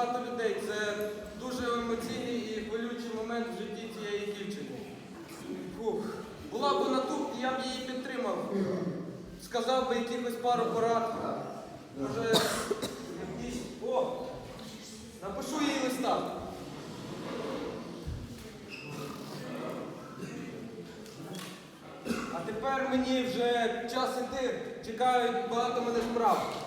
багато людей. Це дуже емоційний і хвилюючий момент в житті цієї дівчини. Фух. Була б на тут, я б її підтримав. Сказав би якихось пару порад. Може, якісь... О! Напишу їй листа. А тепер мені вже час іти, чекають багато мене справ.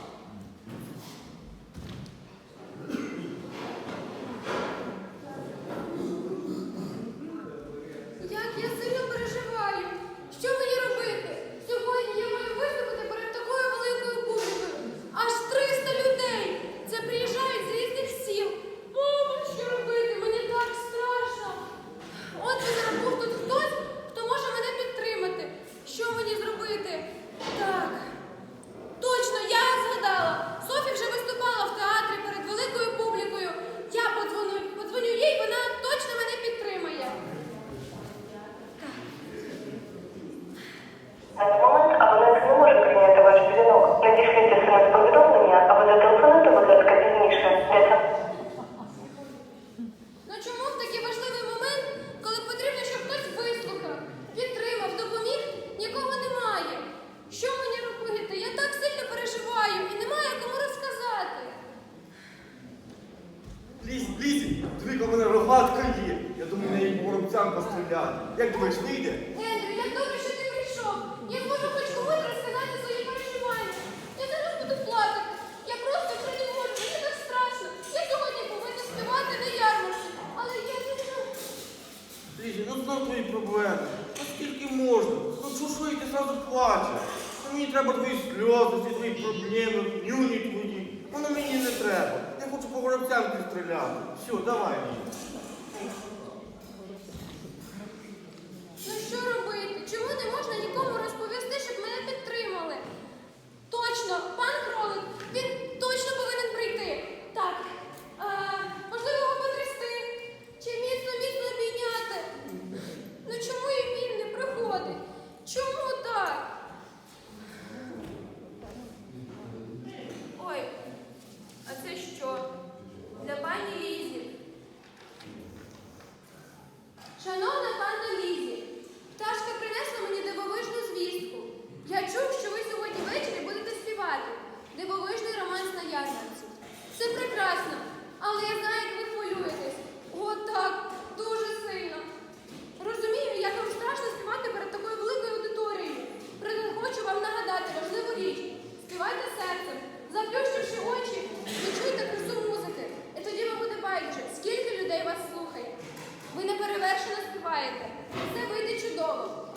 Воробцям постріляти. Як думаєш, вийде? Генрі, як добре, що ти прийшов. Я зможу хоч комусь розказати свої переживання. Я зараз буду плакати. Я просто вже не можу, мені так страшно. Я сьогодні повинна співати на ярмарці, але я не знаю. Лізі, ну знов твої проблеми. А скільки можна? Ну що що і ти зразу плачеш? Ну, мені треба твої сльози, ці твої проблеми, нюні твої. Воно мені не треба. Я хочу по воробцям стріляти. Все, давай.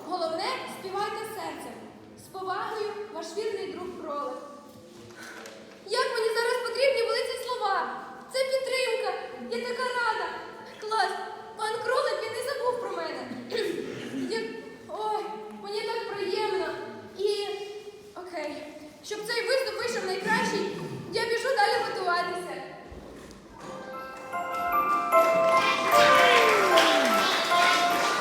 Головне співайте серцем. З повагою, ваш вірний друг кролик.